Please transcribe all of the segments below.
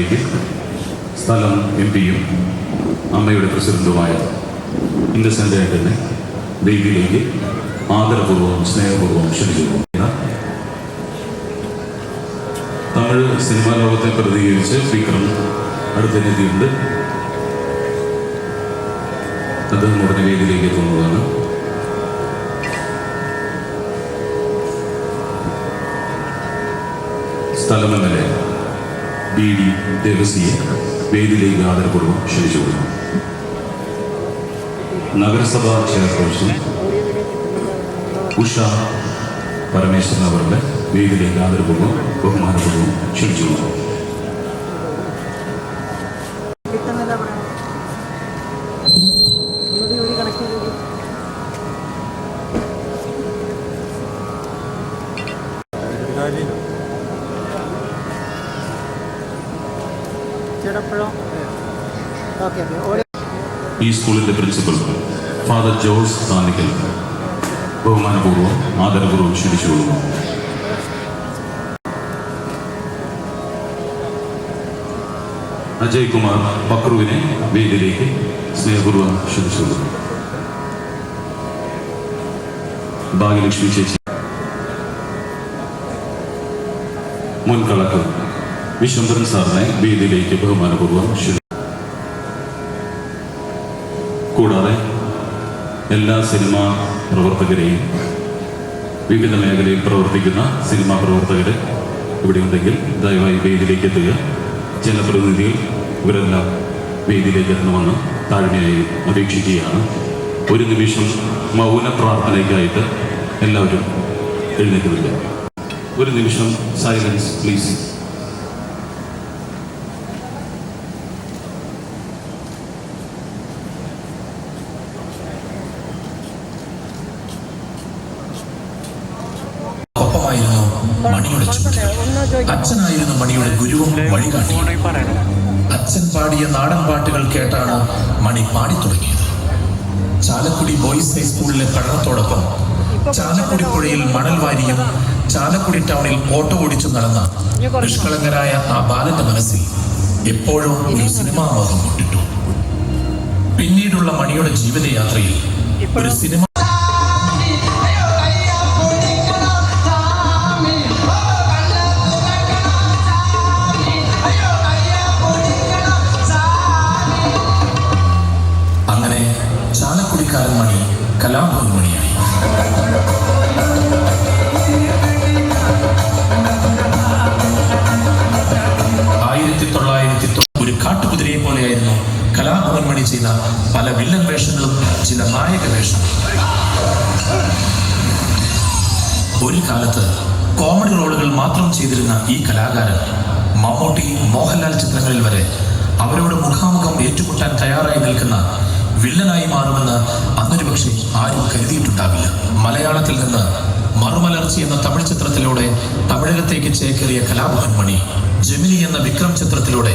സ്മരണയിലേക്ക് സ്ഥലം എം പിയും അമ്മയുടെ പ്രസിഡന്റുമായ ഇൻഡസെന്റ് ആയിട്ടനെ വേദിയിലേക്ക് ആദരപൂർവം സ്നേഹപൂർവം ക്ഷണിച്ചു തമിഴ് സിനിമാ ലോകത്തെ പ്രതികരിച്ച് വിക്രം അടുത്തെത്തിയിട്ടുണ്ട് അദ്ദേഹം ഉടനെ വേദിയിലേക്ക് എത്തുന്നതാണ്. സ്ഥലം ബി ഡി ദേവസിയെ വേദിയിലേക്ക് ആദരപൂർവം ക്ഷണിച്ചു കൊടുക്കുന്നു നഗരസഭാ ചെയർപേഴ്സൺ ഉഷ പരമേശ്വരൻ അവരുടെ വേദിയിലേക്ക് ആദരപൂർവം ബഹുമാനപൂർവം ക്ഷണിച്ചു ഈ സ്കൂളിന്റെ പ്രിൻസിപ്പൽ ഫാദർ ജോസ് താനിക്കൽ ബഹുമാനപൂർവം ആദരപൂർവം ക്ഷണിച്ചു കൊടുക്കും അജയ് കുമാർ പക്രുവിനെ വേദിയിലേക്ക് സ്നേഹപൂർവം ക്ഷണിച്ചു കൊടുക്കും ഭാഗ്യലക്ഷ്മി ചേച്ചി മുൻ കളക്ടർ സാറിനെ വേദിയിലേക്ക് ബഹുമാനപൂർവം ക്ഷണിച്ചു കൂടാതെ എല്ലാ സിനിമാ പ്രവർത്തകരെയും വിവിധ മേഖലയിൽ പ്രവർത്തിക്കുന്ന സിനിമാ പ്രവർത്തകർ ഇവിടെ ഉണ്ടെങ്കിൽ ദയവായി വേദിയിലേക്ക് എത്തുക. ജനപ്രതിനിധികൾ ഇവരെല്ലാം വേദിയിലേക്ക് എത്തണമെന്ന് താഴ്മയായി അപേക്ഷിക്കുകയാണ്. ഒരു നിമിഷം മൗന പ്രാർത്ഥനയ്ക്കായിട്ട് എല്ലാവരും എഴുന്നേറ്റുന്നില്ല ഒരു നിമിഷം സൈലൻസ് പ്ലീസ് അച്ഛൻ പാടിയ നാടൻ പാട്ടുകൾ കേട്ടാണ് മണി പാടി തുടങ്ങിയത്. ചാലക്കുടി ബോയ്സ് ഹൈസ്കൂളിലെ പഠനത്തോടൊപ്പം ചാലക്കുടി പുഴയിൽ മണൽ വാരിയും ചാലക്കുടി ടൗണിൽ ഓട്ടോ ഓടിച്ചു നടന്ന നിഷ്കളങ്കനായ ആ ബാലന്റെ മനസ്സിൽ എപ്പോഴും ഒരു സിനിമാ മോഹം കൊണ്ടിട്ടു പിന്നീടുള്ള മണിയുടെ ജീവിതയാത്രയിൽ ഒരു സിനിമ മോഹൻലാൽ വരെ അവരോട് മുഖാമുഖം ഏറ്റുമുട്ടാൻ തയ്യാറായി നിൽക്കുന്ന വില്ലനായി മാറുമെന്ന് അന്നൊരു പക്ഷേ ആരും കരുതിയിട്ടുണ്ടാവില്ല മലയാളത്തിൽ നിന്ന് മറുമലർച്ചി എന്ന തമിഴ് ചിത്രത്തിലൂടെ തമിഴകത്തേക്ക് ചേക്കേറിയ കലാഭവൻ മണി ജമിനി എന്ന വിക്രം ചിത്രത്തിലൂടെ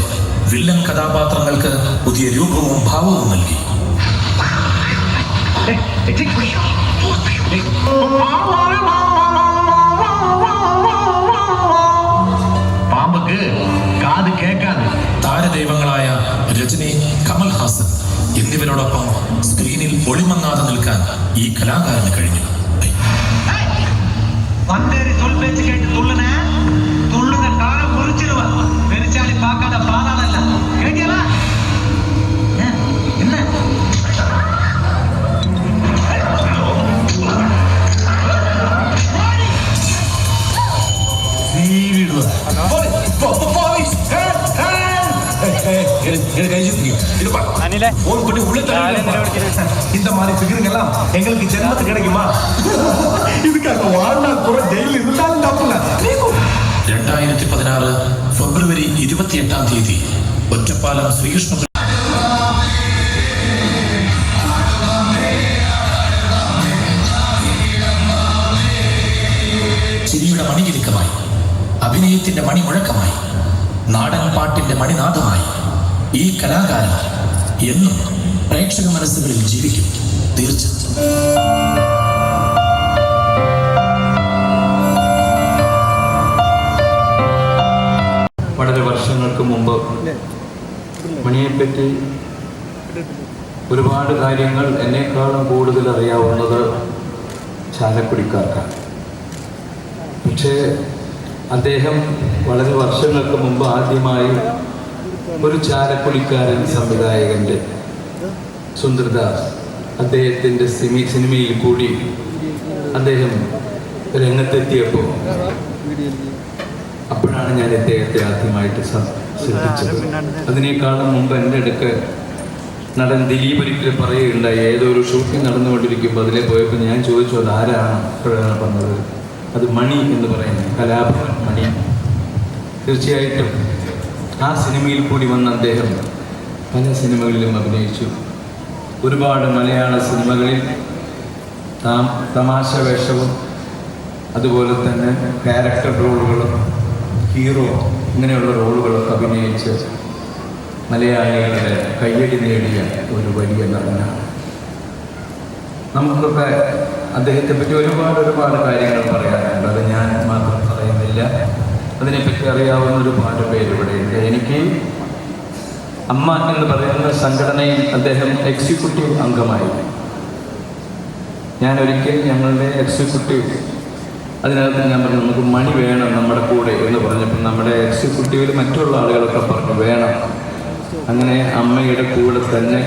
വില്ലൻ കഥാപാത്രങ്ങൾക്ക് പുതിയ രൂപവും ഭാവവും നൽകി പാമ്പുക്ക് കാത് കേൾക്കാതെ താരദൈവങ്ങളായ രജനി കമൽ ഹാസൻ എന്നിവരോടൊപ്പം സ്ക്രീനിൽ ഒളിമങ്ങാതെ നിൽക്കാൻ ഈ കലാകാരന് കഴിഞ്ഞു. எங்களுக்கு ஜென்மத்து கிடைக்குமா இதுக்காக வாழ்நாள் கூட ஜெயிலில் இருந்தாலும் தப்புல രണ്ടായിരത്തി പതിനാറ് ഫെബ്രുവരി ഇരുപത്തിയെട്ടാം തീയതി ഒറ്റപ്പാലം ശ്രീകൃഷ്ണ ചിരിയുടെ മണികിലുക്കമായി അഭിനയത്തിന്റെ മണിമുഴക്കമായി നാടൻ പാട്ടിന്റെ മണിനാദമായി ഈ കലാകാരൻ എന്നും പ്രേക്ഷക മനസ്സുകളിൽ ജീവിക്കും തീർച്ച വളരെ വർഷങ്ങൾക്ക് മുമ്പ് മണിയെപ്പറ്റി ഒരുപാട് കാര്യങ്ങൾ എന്നെക്കാളും കൂടുതൽ അറിയാവുന്നത് ചാലക്കുടിക്കാർക്കാണ്. പക്ഷേ അദ്ദേഹം വളരെ വർഷങ്ങൾക്ക് മുമ്പ് ആദ്യമായി ഒരു ചാലക്കുടിക്കാരൻ സംവിധായകന്റെ സുന്ദർദാസ് അദ്ദേഹത്തിന്റെ സിനി സിനിമയിൽ കൂടി അദ്ദേഹം രംഗത്തെത്തിയപ്പോൾ അപ്പോഴാണ് ഞാൻ ഇദ്ദേഹത്തെ ആദ്യമായിട്ട് ശ്രദ്ധിച്ചത്. അതിനേക്കാളും മുമ്പ് എന്റെ അടുക്ക് നടൻ ദിലീപ് ഒരിക്കലും പറയുകയുണ്ടായി ഏതോ ഒരു ഷൂട്ടിംഗ് നടന്നുകൊണ്ടിരിക്കുമ്പോൾ അതിലെ പോയപ്പോൾ ഞാൻ ചോദിച്ചു അത് ആരാണ്? അപ്പോഴാണ് പറഞ്ഞത് അത് മണി എന്ന് പറയുന്നത് കലാഭവൻ മണി. തീർച്ചയായിട്ടും ആ സിനിമയിൽ കൂടി വന്ന അദ്ദേഹം പല സിനിമകളിലും അഭിനയിച്ചു. ഒരുപാട് മലയാള സിനിമകളിൽ താം തമാശ വേഷവും അതുപോലെ തന്നെ ക്യാരക്ടർ റോളുകളും ഹീറോ ഇങ്ങനെയുള്ള റോളുകളൊക്കെ അഭിനയിച്ച് മലയാളികളുടെ കയ്യടി നേടിയ ഒരു വലിയ നടനാണ്. നമുക്കൊക്കെ അദ്ദേഹത്തെ പറ്റി ഒരുപാട് ഒരുപാട് കാര്യങ്ങൾ പറയാനുണ്ട്. അത് ഞാൻ മാത്രം പറയുന്നില്ല. അതിനെപ്പറ്റി അറിയാവുന്ന ഒരുപാട് പേരിവിടെയുണ്ട്. എനിക്ക് അമ്മ എന്ന് പറയുന്ന സംഘടനയിൽ അദ്ദേഹം എക്സിക്യൂട്ടീവ് അംഗമായിരുന്നു. ഞാൻ ഒരിക്കൽ ഞങ്ങളുടെ എക്സിക്യൂട്ടീവ് അതിനകത്ത് ഞാൻ പറഞ്ഞു നമുക്ക് മണി വേണം നമ്മുടെ കൂടെ എന്ന് പറഞ്ഞപ്പോൾ നമ്മുടെ എക്സിക്യൂട്ടീവിൽ മറ്റുള്ള ആളുകളൊക്കെ പറഞ്ഞു വേണം. അങ്ങനെ അമ്മയുടെ കൂടെ തന്നെ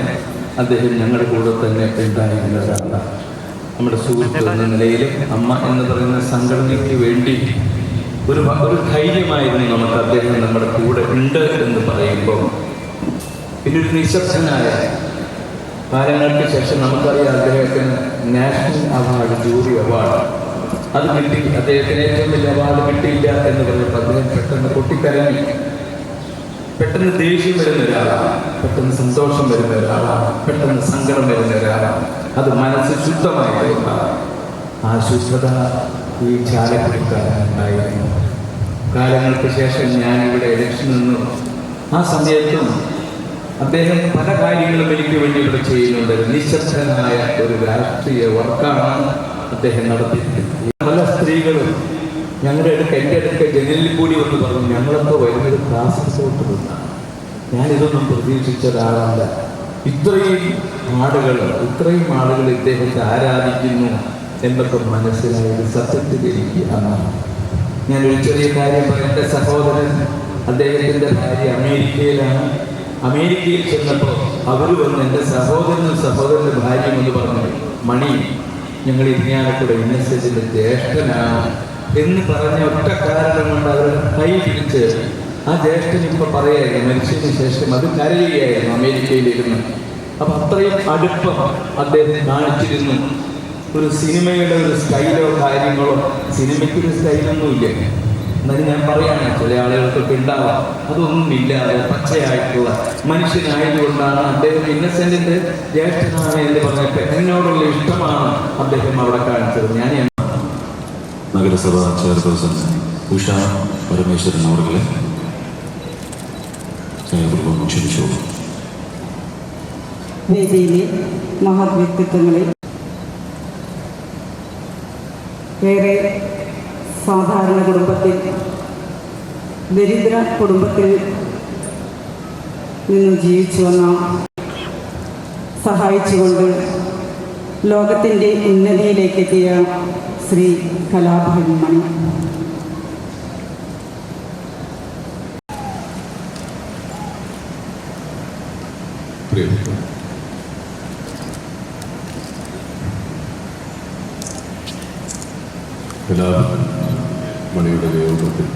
അദ്ദേഹം ഞങ്ങളുടെ കൂടെ തന്നെ ഉണ്ടായിരുന്ന ഒരാളാണ് നമ്മുടെ സുഹൃത്ത് എന്ന നിലയിൽ അമ്മ എന്ന് പറയുന്ന സംഘടനയ്ക്ക് വേണ്ടി ഒരു ഒരു ധൈര്യമായിരുന്നു നമുക്ക് അദ്ദേഹം നമ്മുടെ കൂടെ ഉണ്ട് എന്ന് പറയുമ്പോൾ പിന്നെ ഒരു നിശബ്ദനായ കാലങ്ങൾക്ക് ശേഷം നമുക്കറിയാം അദ്ദേഹത്തിന് നാഷണൽ അവാർഡ് ജൂറി അവാർഡ് അത് കിട്ടി. അദ്ദേഹത്തിന് ഏറ്റവും വലിയ അവാർഡ് കിട്ടിയില്ല എന്ന് പറഞ്ഞപ്പോൾ അദ്ദേഹം പെട്ടെന്ന് പൊട്ടിക്കരങ്ങി പെട്ടെന്ന് ദേഷ്യം വരുന്ന ഒരാളാണ്. പെട്ടെന്ന് സന്തോഷം വരുന്ന ഒരാളാണ്. പെട്ടെന്ന് സങ്കടം വരുന്ന ഒരാളാണ്. അത് മനസ്സ് ശുദ്ധമായ ആ ശുദ്ധത ഈ ചാലക്കുടിക്കാരനുണ്ടായിരുന്നു കാലങ്ങൾക്ക് ശേഷം ഞാനിവിടെ ഇലക്ഷൻ നിന്നു. ആ സമയത്തും അദ്ദേഹം പല കാര്യങ്ങളും എനിക്ക് വേണ്ടി ഇവിടെ ചെയ്യുന്നുണ്ട്. നിശബ്ദനായ ഒരു രാഷ്ട്രീയ വർക്കാണ് അദ്ദേഹം നടത്തിയിട്ടുള്ളത് പല സ്ത്രീകളും ഞങ്ങളുടെ അടുക്ക എന്റെ അടുക്ക ജനലിൽ കൂടി വന്ന് പറഞ്ഞു ഞങ്ങളൊക്കെ വരുന്നത് കാസർഗോട്ട് നിന്നാണ്. ഞാനിതൊന്നും പ്രതീക്ഷിച്ച ഒരാളല്ല. ഇത്രയും ആളുകൾ ഇത്രയും ആളുകൾ ഇദ്ദേഹത്തെ ആരാധിക്കുന്നു എന്നൊക്കെ മനസ്സിലായത് സത്യത്തിൽ എനിക്ക് അന്നാണ് ഞാനൊരു ചെറിയ കാര്യം പറഞ്ഞ സഹോദരൻ അദ്ദേഹത്തിന്റെ ഭാര്യ അമേരിക്കയിലാണ്. അമേരിക്കയിൽ ചെന്നപ്പോൾ അവർ വന്ന് എന്റെ സഹോദരനും സഹോദരന്റെ ഭാര്യയും എന്ന് പറഞ്ഞു മണി ഞങ്ങൾ ഇരിഞ്ഞാലക്കൂടെ എസിന്റെ ജ്യേഷ്ഠനാണ്. എന്ന് പറഞ്ഞ ഒറ്റ കാരണം കൊണ്ട് അവർ കൈ പിടിച്ച് ആ ജ്യേഷ്ഠൻ ഇപ്പൊ പറയായിരുന്നു മരിച്ചതിന് ശേഷം അത് കരയുകയായിരുന്നു അമേരിക്കയിലിരുന്ന്. അപ്പം അത്രയും അടുപ്പം അദ്ദേഹം കാണിച്ചിരുന്നു. ഒരു സിനിമയുടെ ഒരു സ്റ്റൈലോ കാര്യങ്ങളോ സിനിമയ്ക്കൊരു സ്റ്റൈലൊന്നുമില്ല. എന്നാലും ഞാൻ പറയാണ്. ചില ആളുകൾക്കൊക്കെ ഉണ്ടാവാം. അതൊന്നുമില്ലാതെ പച്ചയായിട്ടുള്ള മനുഷ്യനായതുകൊണ്ടാണ് അദ്ദേഹം ഇന്നസെന്റിന്റെ ജ്യേഷ്ഠനാണ് എന്ന് പറഞ്ഞപ്പോൾ എന്നോടുള്ള ഇഷ്ടമാണ് അദ്ദേഹം അവിടെ കാണിച്ചത്. ഞാൻ നഗരസഭാ ചെയർപേഴ്സൺ ഉഷ പരമേശ്വരൻ അവർകളെ ക്ഷണിച്ചു. വേദിയിലെ മഹത് വ്യക്തിത്വങ്ങളിൽ ഏറെ സാധാരണ കുടുംബത്തിൽ ദരിദ്ര കുടുംബത്തിൽ നിന്ന് ജീവിച്ചു വന്ന സഹായിച്ചുകൊണ്ട് ലോകത്തിന്റെ ഉന്നതിയിലേക്കെത്തിയ ശ്രീ കലാഭവൻ മണി. കലാഭവൻ മണിയുടെ യോഗത്തിൽ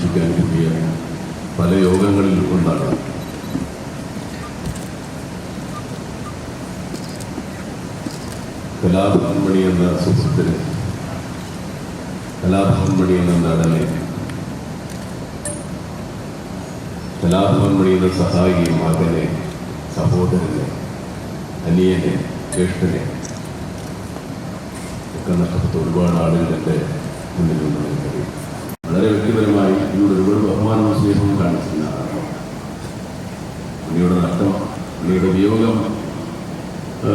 അനുശോചിക്കാൻ കിട്ടിയ പല യോഗങ്ങളിൽ ഒന്നാണ് കലാഭവൻ മണി എന്ന സുഹൃത്തിന് കലാഭവൻ മണി എന്ന നടനെ കലാഭവൻ മണി എന്ന സഹായി മകനെ സഹോദരനെ അനിയനെ ജ്യേഷ്ഠനെ ഒക്കെ നഷ്ടപ്പെട്ട ഒരുപാട് ആളുകൾ എന്റെ മുന്നിലുണ്ട് എനിക്കറിയാം. വളരെ വ്യക്തിപരമായി എന്നോട് ഒരുപാട് ബഹുമാനവും സ്നേഹവും കാണിച്ചിരുന്ന ആളാണ്. ഉണ്ണിയുടെ നഷ്ടം പുള്ളിയുടെ വിയോഗം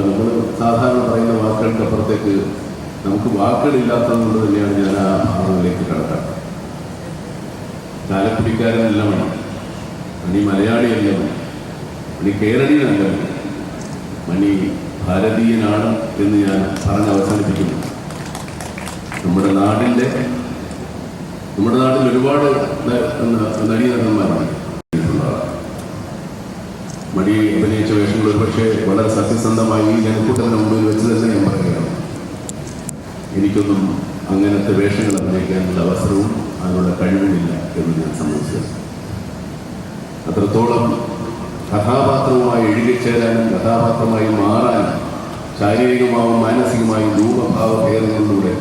നമ്മൾ സാധാരണ പറയുന്ന വാക്കുകൾക്ക് അപ്പുറത്തേക്ക് നമുക്ക് വാക്കുകളില്ലാത്തതുകൊണ്ട് തന്നെയാണ് ഞാൻ ആ ഭാഗങ്ങളിലേക്ക് കടക്കാം ചാലക്കുടിക്കാരനല്ല മണി മണി മലയാളിയല്ല മണി മണി കേരളീയനല്ല മണി മണി ഭാരതീയനാണ് എന്ന് ഞാൻ പറഞ്ഞ് അവസാനിപ്പിക്കുന്നു. നമ്മുടെ നാടിന്റെ നമ്മുടെ നാട്ടിൽ ഒരുപാട് നടീനടന്മാരുണ്ട് മടി അഭിനയിച്ച വേഷങ്ങൾ ഒരുപക്ഷെ വളരെ സത്യസന്ധമായി ജനക്കൂട്ടത്തിന് മുമ്പിൽ വെച്ച് തന്നെ ഞാൻ പറയുകയാണ്. എനിക്കൊന്നും അങ്ങനത്തെ വേഷങ്ങൾ അഭിനയിക്കാനുള്ള അവസരവും അതിനുള്ള കഴിവുമില്ല എന്ന് ഞാൻ സമ്മതിച്ചു അത്രത്തോളം കഥാപാത്രവുമായി എഴുതിച്ചേരാനും കഥാപാത്രമായി മാറാനും ശാരീരികമായും മാനസികമായും രൂപഭാവ ഭേദങ്ങളിലൂടെ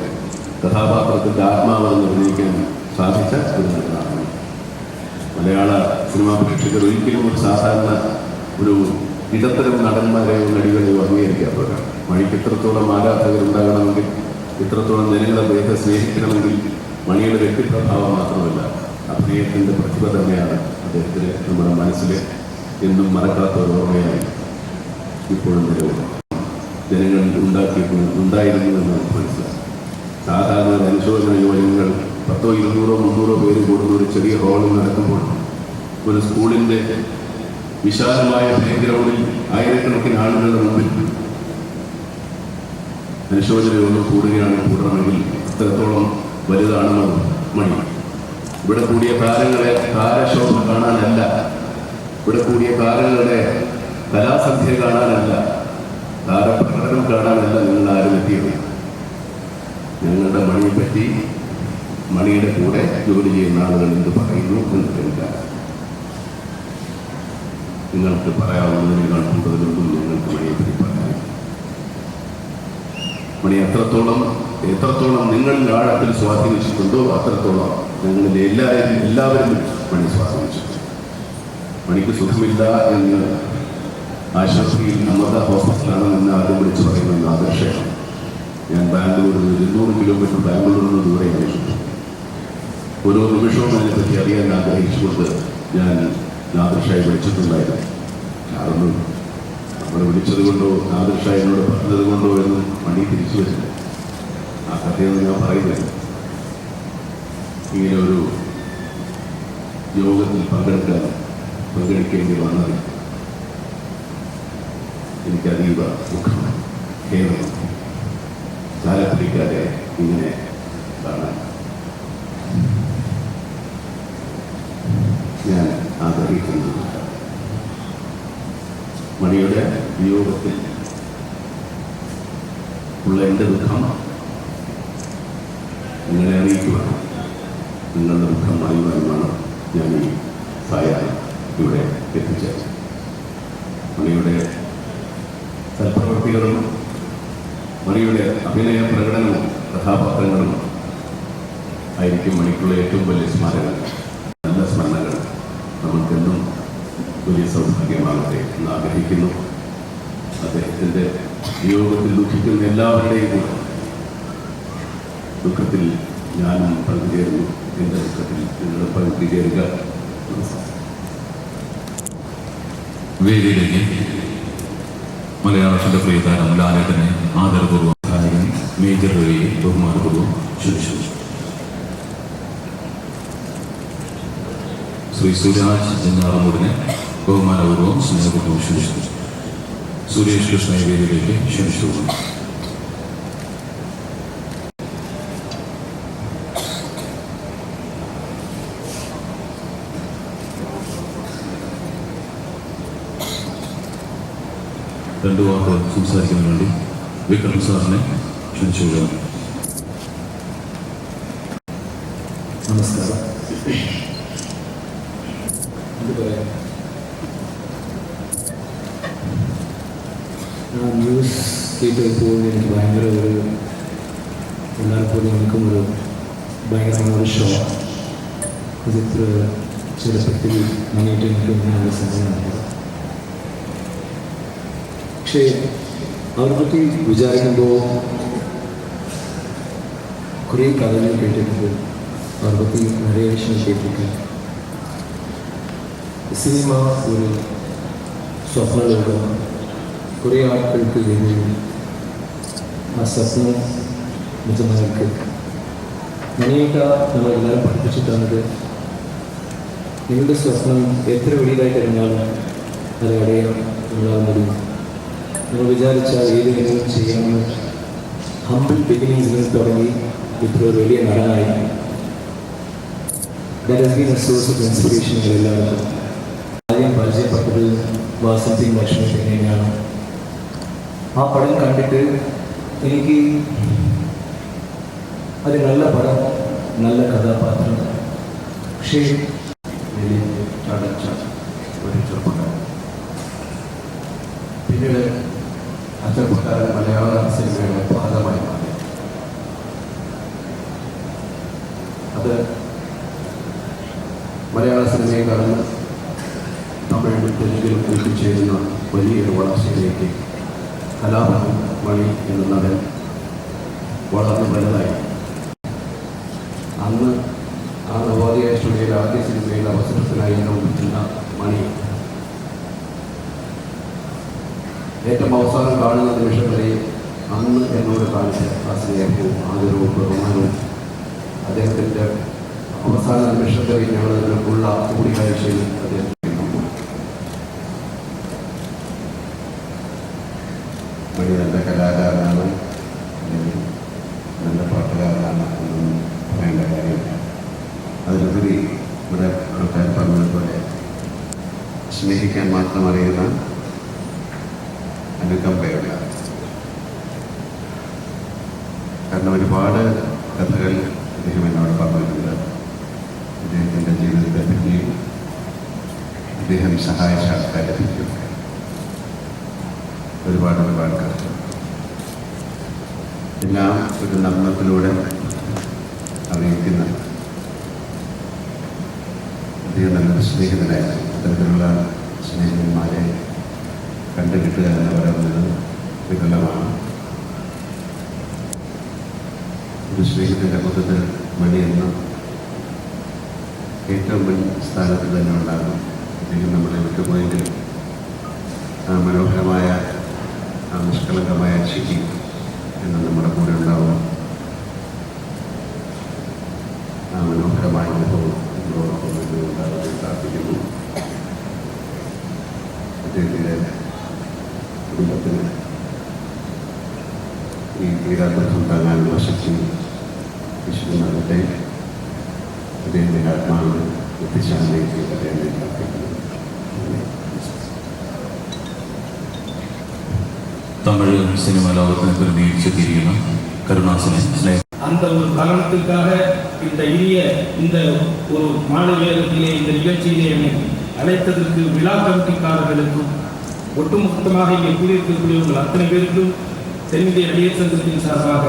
കഥാപാത്രത്തിന്റെ ആത്മാവ് നിർണയിക്കാൻ സാധിച്ച ഒരു നടനാണ് മലയാള സിനിമാ പ്രേക്ഷകർ ഒരിക്കലും ഒരു സാധാരണ ഒരു ഇടത്തരം നടന്മാരെയോ നടികളെയോ അംഗീകരിക്കാത്തവരാണ് മണിക്ക് എത്രത്തോളം ആരാധകരുണ്ടാകണമെങ്കിൽ ഇത്രത്തോളം ജനങ്ങളെ അദ്ദേഹത്തെ സ്നേഹിക്കണമെങ്കിൽ മണിയുടെ വ്യക്തിപ്രഭാവം മാത്രമല്ല അഭിനയത്തിന്റെ പ്രതിഭ തന്നെയാണ് അദ്ദേഹത്തിന് നമ്മുടെ മനസ്സിലെ എന്നും മറക്കാത്ത ഒരു ഓർമ്മയായി ഇപ്പോഴും നിലവിൽ ജനങ്ങളിൽ ഉണ്ടാക്കിയിട്ടുണ്ട് ഉണ്ടായിരുന്നു എന്ന് നമുക്ക് മനസ്സിലാക്കാം. സാധാരണ അനുശോചന യോജനകൾ പത്തോ ഇരുന്നൂറോ മുന്നൂറോ പേര് കൂടുന്ന ഒരു ചെറിയ ഹാളിൽ നടക്കുമ്പോൾ ഒരു സ്കൂളിന്റെ വിശാലമായ പ്ലേ ആയിരക്കണക്കിന് ആളുകളുടെ മുമ്പിൽ അനുശോചന കൂടുകയാണ് കൂടണമെങ്കിൽ അത്രത്തോളം വലുതാണ് മണി. ഇവിടെ കൂടിയ താരങ്ങളെ താരശോഭ കാണാനല്ല. ഇവിടെ കൂടിയ താരങ്ങളുടെ കലാസന്ധ്യ കാണാനല്ല. താരപ്രകടനം കാണാനല്ല നിങ്ങൾ ആരും എത്തിയത്. ഞങ്ങളുടെ മണിയെ പറ്റി മണിയുടെ കൂടെ ജോലി ചെയ്യുന്ന ആളുകൾ എന്ത് പറയുന്നു എന്ന് കേൾക്കാൻ നിങ്ങൾക്ക് പറയാവുന്നതിനേക്കാൾ കൂടുതലൊന്നും നിങ്ങൾക്ക് മണിയെ പറ്റി പറയാൻ മണി എത്രത്തോളം എത്രത്തോളം നിങ്ങളിൽ ആഴത്തിൽ സ്വാധീനിച്ചിട്ടുണ്ടോ അത്രത്തോളം ഞങ്ങളിൽ എല്ലാവരും എല്ലാവരും മണി സ്വാധീനിച്ചിട്ടുണ്ട്. മണിക്ക് സുഖമില്ല എന്ന് ആശുപത്രിയിൽ അമൃത ഹോസ്പിറ്റലാണ് എന്ന് ആദ്യം വിളിച്ച് പറയുന്ന ആദർശമാണ് ഞാൻ ബാംഗ്ലൂരിൽ നിന്ന് ഇരുന്നൂറ് കിലോമീറ്റർ ബാംഗ്ലൂരിൽ നിന്ന് ദൂരെ ഓരോ നിമിഷവും അതിനെപ്പറ്റി അറിയാൻ ആഗ്രഹിച്ചുകൊണ്ട് ഞാൻ നാദൃഷായി വിളിച്ചിട്ടുണ്ടായിരുന്നു. കാരണം നമ്മൾ വിളിച്ചത് കൊണ്ടോ നാദൃഷായി എന്നോട് പറഞ്ഞത് കൊണ്ടോ എന്ന് മണി തിരിച്ചു വരില്ല. ആ കഥയൊന്നും ഞാൻ പറയുന്നില്ല ഇങ്ങനെ ഒരു യോഗത്തിൽ പങ്കെടുക്കാൻ പങ്കെടുക്കേണ്ടി വന്നത് എനിക്ക് അതീവ ദുഃഖമാണ്. കേരളം ചാലക്കുടിക്കാരെ ഇങ്ങനെ കാണാൻ ഞാൻ ആഗ്രഹിക്കുന്നത് മണിയുടെ വിയോഗത്തിൽ ഉള്ള എന്റെ ദുഃഖം നിങ്ങളെ അറിയിക്കുക നിങ്ങളുടെ ദുഃഖം അറിയുവാനുമാണ് ഞാൻ ഈ സായാഹ്നം ഇവിടെ എത്തിച്ചത് മണിയുടെ സൽപ്രവർത്തികളും മണിയുടെ അഭിനയ പ്രകടനവും കഥാപാത്രങ്ങളും ആയിരിക്കും മണിക്കുള്ള ഏറ്റവും വലിയ സ്മാരകങ്ങൾ നമുക്കെന്നും വലിയ സൗഭാഗ്യമാകട്ടെ എന്ന് ആഗ്രഹിക്കുന്നു. അദ്ദേഹത്തിന്റെ വിയോഗത്തിൽ ദുഃഖിക്കുന്ന എല്ലാവരുടെയും കൂടെ ദുഃഖത്തിൽ ഞാനും പങ്കുചേരുന്നു. എന്റെ ദുഃഖത്തിൽ നിങ്ങൾ പങ്കുചേരുക. വേദിയിലേക്ക് മലയാളത്തിന്റെ പ്രിയതാരം ലാലേട്ടനെ ആദരപൂർവം മേജർ രവിയെ ബഹുമാനപൂർവം ക്ഷണിച്ചു ശ്രീ സുരാജ് ജഞ്ഞാറമൂടിനെ ബഹുമാനപൂർവം സ്നേഹപൂർവം ക്ഷണിച്ചു. സുരേഷ് കൃഷ്ണയെ വേദിയിലേക്ക് ക്ഷണിച്ചു രണ്ടു വാക്ക് സംസാരിക്കാൻ വേണ്ടി വിക്രം സാറിനെ ക്ഷണിച്ചു നമസ്കാരം. ഇത് പറയാം. ആ ന്യൂസ് കേട്ടപ്പോൾ എനിക്ക് ഭയങ്കര ഒരു എല്ലാവർക്കും നമുക്കും ഒരു ഭയങ്കരമായ ഒരു ഷോ ഇതിത്ര ചെറുപ്പത്തിൽ നന്നായിട്ട് എനിക്ക് ഒരു സംഭവമാണ് പക്ഷേ അവരെപ്പറ്റി വിചാരിക്കുമ്പോൾ കുറേ കഥകൾ കേട്ടിട്ടുണ്ട്. അവരെപ്പറ്റി നിറയെ വിഷയം കേട്ടിട്ടുണ്ട്. സിനിമ ഒരു സ്വപ്നലോകം. കുറേ ആൾക്കാർക്ക് വേണ്ടി ആ സ്വപ്നം നിജമായിട്ട് മണിയേട്ട നമ്മളെല്ലാവരും പഠിപ്പിച്ചിട്ടാണത് നിങ്ങളുടെ സ്വപ്നം എത്ര വലിയതായി കഴിഞ്ഞാലും അത് അടയാൻ നമ്മളാൽ മതി നിങ്ങൾ വിചാരിച്ചാൽ ഏതെങ്കിലും ചെയ്യാമെന്ന് ഹമ്പിൾ ബിഗിനിങ്സിൽ തുടങ്ങി ഇപ്പോൾ വലിയ നടനായി. That has been a source of inspiration എല്ലാവർക്കും. വാസന്തി ലക്ഷ്മി തന്നെയാണ് ആ പടം കണ്ടിട്ട് എനിക്ക് അത് നല്ല പടം നല്ല കഥാപാത്രം പക്ഷേ അടച്ച ഒരു ചെറുപ്പക്കാരൻ. പിന്നീട് ആ ചെറുപ്പക്കാരൻ മലയാള സിനിമയുടെ ഭാഗമായി മാറി. അത് മലയാള സിനിമയെ കടന്ന് വലിയൊരു വളർച്ചയിലേക്ക് കലാഭവൻ മണി എന്ന നടൻ വളർന്ന് വലുതായി. അന്ന് ആ നവോദയ സ്റ്റുഡിയോയിൽ ആദ്യ സിനിമയിൽ അവസരത്തിനായി എന്നെ മണി. ഏറ്റവും അവസാനം കാണുന്ന നിമിഷം വരെ അന്ന് എന്നോട് കാണിച്ച ആ സ്നേഹവും ആദരവും ബഹുമാനവും അദ്ദേഹത്തിന്റെ അവസാന നിമിഷം വരെ ഞങ്ങൾ ഉള്ള കൂടിക്കാഴ്ചയിൽ അദ്ദേഹം മണി നല്ല കലാകാരനാണ് അല്ലെങ്കിൽ നല്ല പാട്ടുകാരനാണ് എന്നൊന്നും പറയേണ്ട കാര്യമില്ല അതിലുപരി ഇവിടെ ആൾക്കാർ പറഞ്ഞതുപോലെ സ്നേഹിക്കാൻ മാത്രം അറിയുന്ന അനുകമ്പയുള്ള കാരണം ഒരുപാട് കഥകൾ അദ്ദേഹം എന്നോട് പറഞ്ഞിട്ടുണ്ട്. അദ്ദേഹത്തിന്റെ ജീവിതത്തെ പറ്റിയും അദ്ദേഹം സഹായിച്ച ആൾക്കാരെ പറ്റിയും ഒരുപാട് ഒരുപാട് കഥകൾ. എല്ലാം ഒരു നർമ്മത്തിലൂടെ അറിയിക്കുന്ന അദ്ദേഹം നല്ലൊരു സ്നേഹിതനായിരുന്നു. അത്തരത്തിലുള്ള സ്നേഹിതന്മാരെ കണ്ടു കിട്ടുക എന്ന് പറയുന്നത് വിരളമാണ് ഒരു സ്നേഹത്തിന്റെ മൊത്തത്തിൽ മണിയെന്ന ഏറ്റവും മുൻ സ്ഥാനത്ത് തന്നെ ഉണ്ടാകും. അദ്ദേഹം നമ്മളെ വിട്ടുപോയെങ്കിലും ആ മനോഹരമായ ആ നിഷ്കളങ്കമായ ചിരി എന്ന് നമ്മുടെ കൂടെ ഉണ്ടാവും. ആ മനോഹരമായ അനുഭവം విరాళం సంతానాన్ని వసించింది విషయం అంటే దేవుని ఆత్మను ప్రతిశాన్ని దేవుని தமிழ் சினிமாவில் அவர்கள் பெருமையை சுத்திரியலாம் கருணாசனே அந்த ஒரு காரணத்துக்காக இந்த இனிய இந்த ஒரு மாலை நேரத்திலே இந்த நிகழ்ச்சியிலே என்னை அழைத்ததற்கு விழா கமிட்டிக்காரர்களுக்கும் ஒட்டுமொத்தமாக இங்கே கூடியிருக்கக்கூடிய உங்கள் அத்தனை பேருக்கும் தென்னிந்திய நடிகர் சங்கத்தின் சார்பாக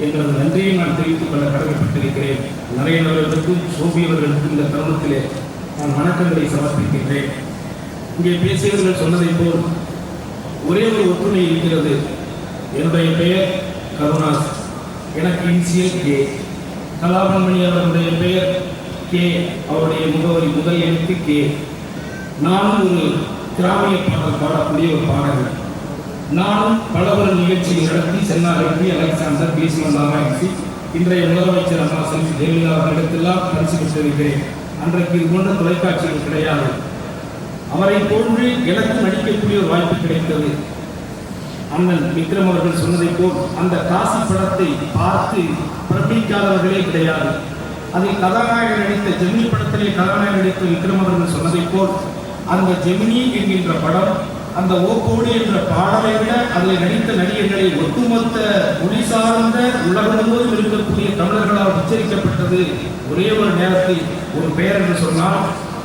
எங்களது நன்றியை நான் தெரிவித்துக் கொள்ள கடமைப்பட்டிருக்கிறேன். நரேன் அவர்களுக்கும் இந்த தருணத்திலே நான் வணக்கங்களை சமர்ப்பிக்கின்றேன். இங்கே பேசியவர்கள் சொன்னதைப் போல் ஒரே ஒரு ஒற்றுமை இருக்கிறது. என்னுடைய பெயர் கருணாஸ். எனக்கு இன்சியல் கே. கலாபன்மணி அவர்களுடைய பெயர் கே. அவருடைய முகவரி முதல் எழுத்து கே. நானும் ஒரு கிராமிய பாடல் பாடக்கூடிய ஒரு பாடகர் நானும் பல ஒரு நிகழ்ச்சியை நடத்தி சென்னாரெட்டி அலெக்சாண்டர் பீஸ்மன் ராமாயணி இன்றைய முதலமைச்சர் அம்மா செல்வி ஜெயலலிதா அவர்களிடத்தெல்லாம் பரிசு பெற்றிருக்கிறேன். அன்றைக்கு இது போன்ற தொலைக்காட்சிகள் கிடையாது. அவரை போன்று எனக்கு நடிக்கக்கூடிய ஒரு வாய்ப்பு கிடைத்தது. அண்ணன் விக்ரம் அவர்கள் சொன்னதை போல் அந்த காசி படத்தை பார்த்து பிரமிக்காதவர்களே கிடையாது. அதில் கதாநாயகன் நடித்த ஜெமினி படத்திலே கதாநாயகன் நடித்த விக்ரம் அவர்கள் சொன்னதை போல் அந்த ஜெமினி என்கின்ற படம் அந்த ஓக்கோடு என்ற பாடலை விட அதில் நடித்த நடிகர்களை ஒட்டுமொத்த மொழி சார்ந்த உலகம் முழுவதும் இருக்கக்கூடிய தமிழர்களால் உச்சரிக்கப்பட்டது ஒரே ஒரு நேரத்தில் ஒரு பெயர் என்று சொன்னால்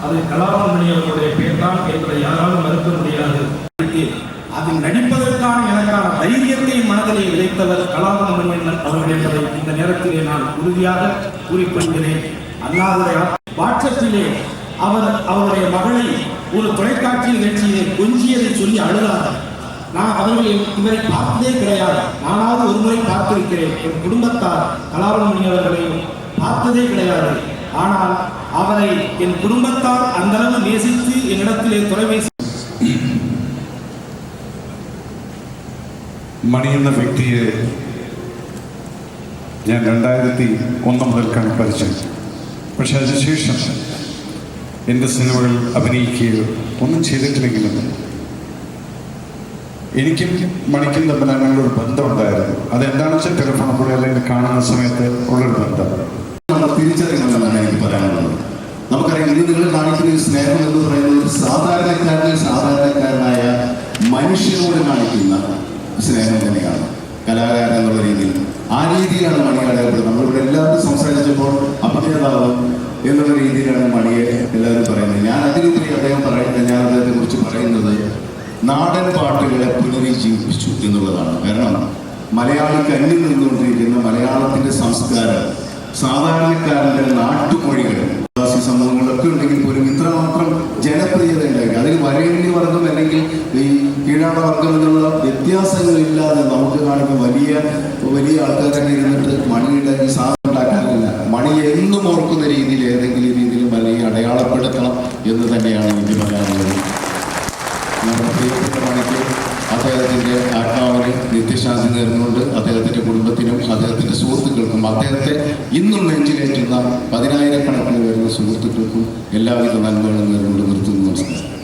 அது கலாபமணி அவர்களுடைய பெயர் தான் என்பதை யாராலும் மறுக்க முடியாது. அதில் நடிப்பதற்கான எனக்கான தைரியத்தை மனதிலே விளைத்தவர் கலாபமணி அவர்கள் என்பதை இந்த நேரத்திலே நான் உறுதியாக கூறிக்கொள்கிறேன். அல்லாத வாட்சத்திலே அவர் அவருடைய மகளை ஒரு தொலைக்காட்சி நிகழ்ச்சியிலே கொஞ்சியதை சொல்லி அழுதார் நான் அவர்கள் இவரை பார்த்ததே கிடையாது நானாவது ஒரு முறை பார்த்திருக்கிறேன் என் குடும்பத்தார் கலாபமணி அவர்களை பார்த்ததே கிடையாது ஆனால் அவரை என் குடும்பத்தார் அந்த அளவு நேசித்து என்னிடத்திலே தொலைபேசி മണി എന്ന വ്യക്തിയെ ഞാൻ രണ്ടായിരത്തി ഒന്ന് മുതൽക്കാണ് പരിചയം പക്ഷേ അതിനുശേഷം എന്റെ സിനിമകൾ അഭിനയിക്കുകയോ ഒന്നും ചെയ്തിട്ടില്ലെങ്കിലും എനിക്കും മണിക്കും തമ്മിൽ അങ്ങനെ ഒരു ബന്ധമുണ്ടായിരുന്നു. അതെന്താണെന്ന് വെച്ചാൽ ടെലിഫോൺ കൂടെ അല്ലെങ്കിൽ കാണുന്ന സമയത്ത് ഉള്ളൊരു ബന്ധം. നമ്മൾ തിരിച്ചറിയണമെന്നാണ് എനിക്ക് പറയാനുള്ളത്. നമുക്കറിയാം ഇന്ന് നിങ്ങൾ കാണിക്കുന്ന ഒരു സ്നേഹം എന്ന് പറയുന്നത് ഒരു സാധാരണക്കാരന് സാധാരണക്കാരനായ മനുഷ്യനോട് കാണിക്കുന്ന സ്നേഹം തന്നെയാണ്. കലാകാരൻ എന്നുള്ള രീതിയിൽ ആ രീതിയിലാണ് മണിയാളികൾ നമ്മളിവിടെ എല്ലാവരും സംസാരിച്ചപ്പോൾ അഭിനേതാവ് എന്നുള്ള രീതിയിലാണ് മണിയെ എല്ലാവരും പറയുന്നത്. ഞാൻ അതിലുപരി അദ്ദേഹം പറയുന്നത് ഞാൻ അദ്ദേഹത്തെ കുറിച്ച് പറയുന്നത് നാടൻ പാട്ടുകളെ പുനരുജ്ജീവിപ്പിച്ചു എന്നുള്ളതാണ്. കാരണം മലയാളിക്ക് അന്യം നിന്നുകൊണ്ടിരിക്കുന്ന മലയാളത്തിന്റെ സംസ്കാരം സാധാരണക്കാരന്റെ നാട്ടുമൊഴികൾ ആദിവാസി സമൂഹങ്ങളൊക്കെ ഉണ്ടെങ്കിൽ പോലും ഇത്രമാത്രം ജനപ്രിയത ഉണ്ടായി അതിൽ വരേണ്ടി വർഗം അല്ലെങ്കിൽ ഈ കീഴാട വർഗം എന്നുള്ള വ്യത്യാസങ്ങളില്ലാതെ നമുക്ക് കാണുന്ന വലിയ വലിയ ആൾക്കാരൊക്കെ ഇരുന്നിട്ട് മണിയുണ്ടാക്കി സാധനം ഉണ്ടാക്കാറില്ല. മണി എന്നും ഓർക്കുന്ന രീതിയിൽ പതിനായിരക്കണക്കിന് വരുന്ന സുഹൃത്തുക്കൾക്കും എല്ലാവിധ നന്മകളും നേരിടുകൊണ്ട് നിർത്തുന്നു. നമസ്കാരം.